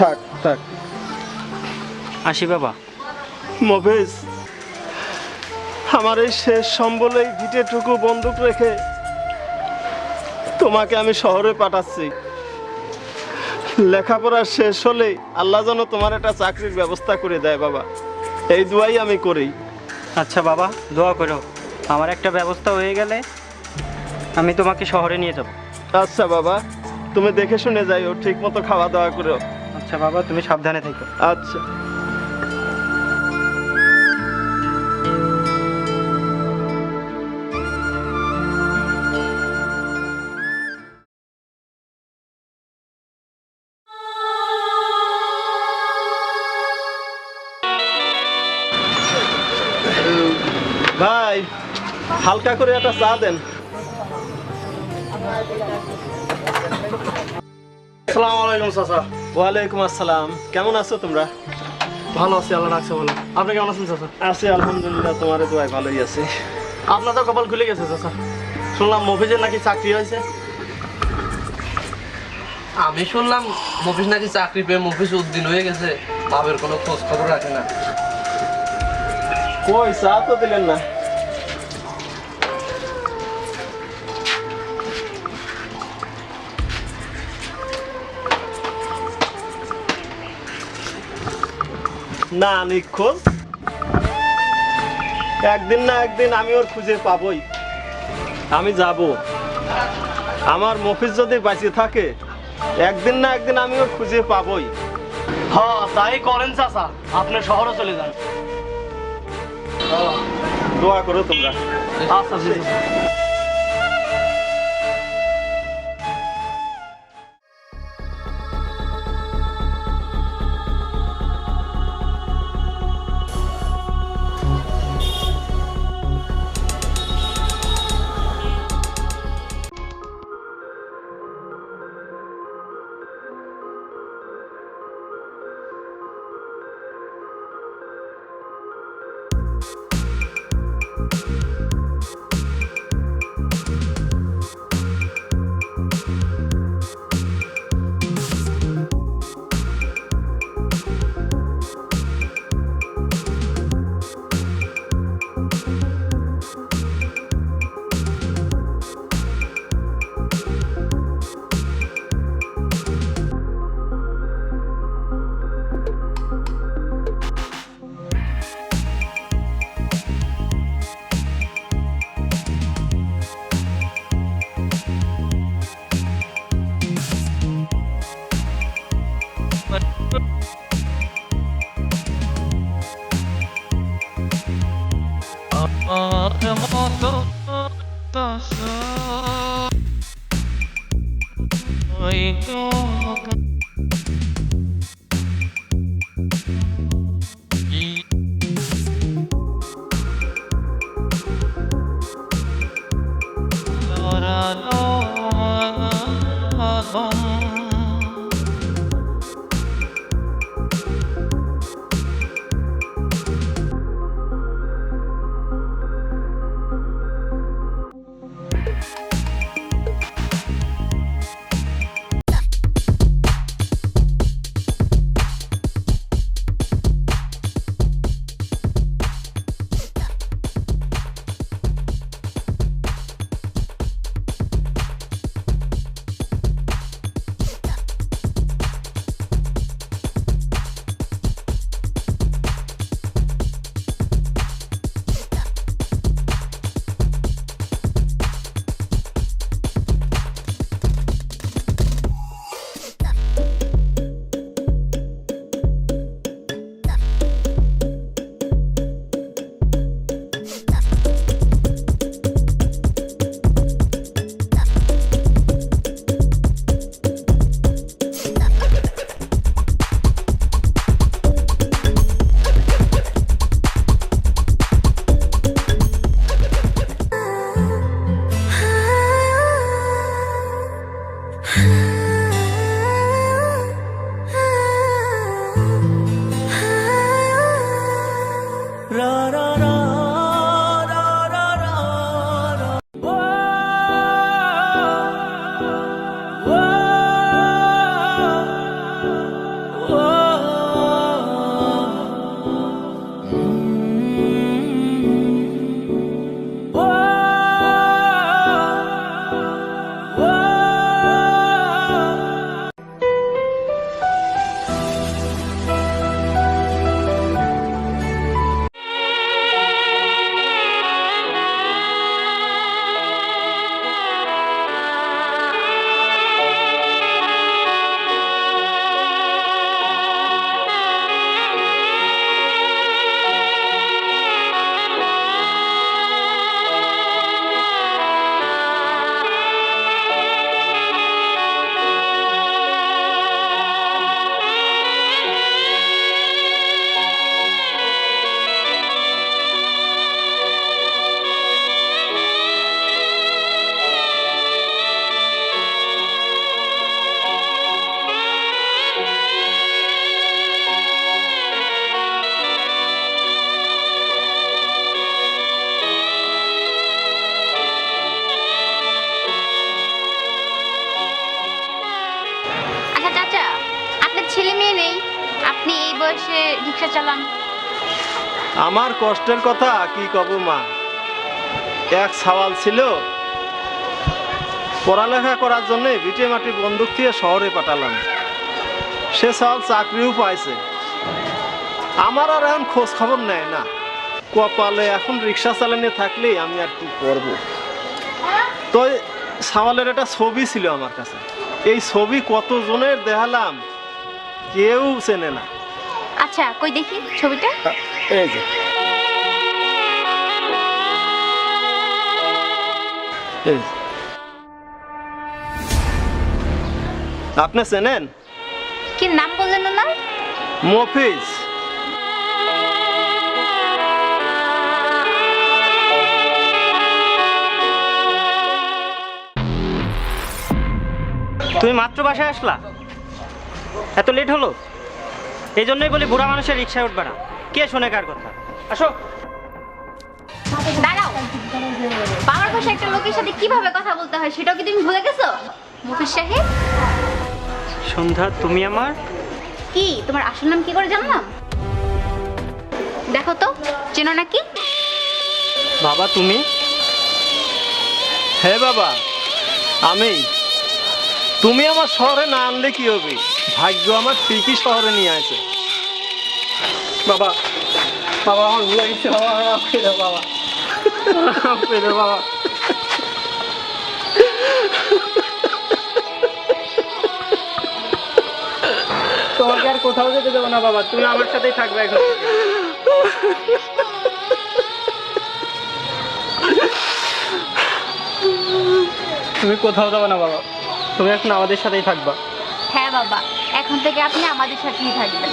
থাক থাক। আসি বাবা। মফিজ আমার এই শেষ সম্বলে ভিটেটুকু বন্দুক রেখে তোমাকে আমি শহরে পাঠাচ্ছি। লেখাপড়া শেষ হলেই আল্লাহ যেন তোমার একটা চাকরির ব্যবস্থা করে দেয় বাবা। এই দুয়াই আমি করি। আচ্ছা বাবা দোয়া করো। আমার একটা ব্যবস্থা হয়ে গেলে আমি তোমাকে শহরে নিয়ে যাব। আচ্ছা বাবা তুমি দেখে শুনে যাইও ঠিক মতো খাওয়া দাওয়া করো আচ্ছা বাবা তুমি সাবধানে থেকো। আচ্ছা। ভাই হালকা করে একটা চা দেন। আসসালামু আলাইকুম চাচা। ওয়ালাইকুম আসসালাম। কেমন আছো তোমরা? ভালো আছি আল্লাহ রাখছে ভালো। আপনি কেমন আছেন চাচা? আছি আলহামদুলিল্লাহ তোমার দোয়াই ভালোই আছে। আপনার তো কপাল খুলে গেছে চাচা। শুনলাম মফিজের নাকি চাকরি হয়েছে। আমি শুনলাম মফিস নাকি চাকরি পেয়ে মফিস উদ্দিন হয়ে গেছে। বাবের কোনো খোঁজ খবর রাখে না। কই চা তো দিলেন না। না নিখোঁজ। একদিন না একদিন আমি ওর খুঁজে পাবই। আমি যাব। আমার মফিজ যদি বাঁচিয়ে থাকে একদিন না একদিন আমি ওর খুঁজে পাবই। হ্যাঁ তাই করেন চাচা। আপনি শহরে চলে যান। দোয়া করো তোমরা। আচ্ছা। Oh, taşı Uyku blood. বয়সে রিক্সা চালান। আমার কষ্টের কথা, কি কব মা? এক সওয়াল ছিল, পড়ালেখা করার জন্য ভিটে মাটি বন্দুক দিয়ে শহরে পাঠালাম। সে সওয়াল চাকরিও পাইছে। আমার আর এখন খোঁজ খবর নেয় না। কপালে এখন রিক্সা চালানো থাকলেই আমি আর কি করব? তো সওয়ালের একটা ছবি ছিল আমার কাছে। এই ছবি কতজনের দেখালাম কেউ চেনে না। আচ্ছা কই দেখি ছবিটা? এই যে। আপনি চেনেন? কি নাম বললেন না মফিজ। তুমি মাত্র বাসায় আসলা? এত লেট হলো? এই জন্যই বলি বুড়া মানুষের রিক্সায় উঠবে না। কে শোনে কার কথা? আসো। দাঁড়াও। বাবার ভাষায় একটা লোকের সাথে কীভাবে কথা বলতে হয় সেটাও কি তুমি ভুলে গেছো? মুফিস সাহেব? সন্ধ্যা তুমি আমার? কি তোমার আসল নাম কি করে জানলাম? দেখো তো চেনো নাকি? বাবা তুমি? হে বাবা আমি? তুমি আমার শহরে না আনলে কি হবে? ভাগ্য আমার ঠিকই শহরে নিয়ে আসে। বাবা বাবা, আমার ভুলে গেছে বাবা বাবা। বাবা। তোমাকে আর কোথাও যেতে দেবো না, বাবা। তুমি আমার সাথেই থাকবে এখন। তুমি কোথাও যাবে না, বাবা। তুমি এখন আমাদের সাথেই থাকবা। হ্যাঁ বাবা। এখন থেকে আপনি আমাদের সাথেই থাকবেন।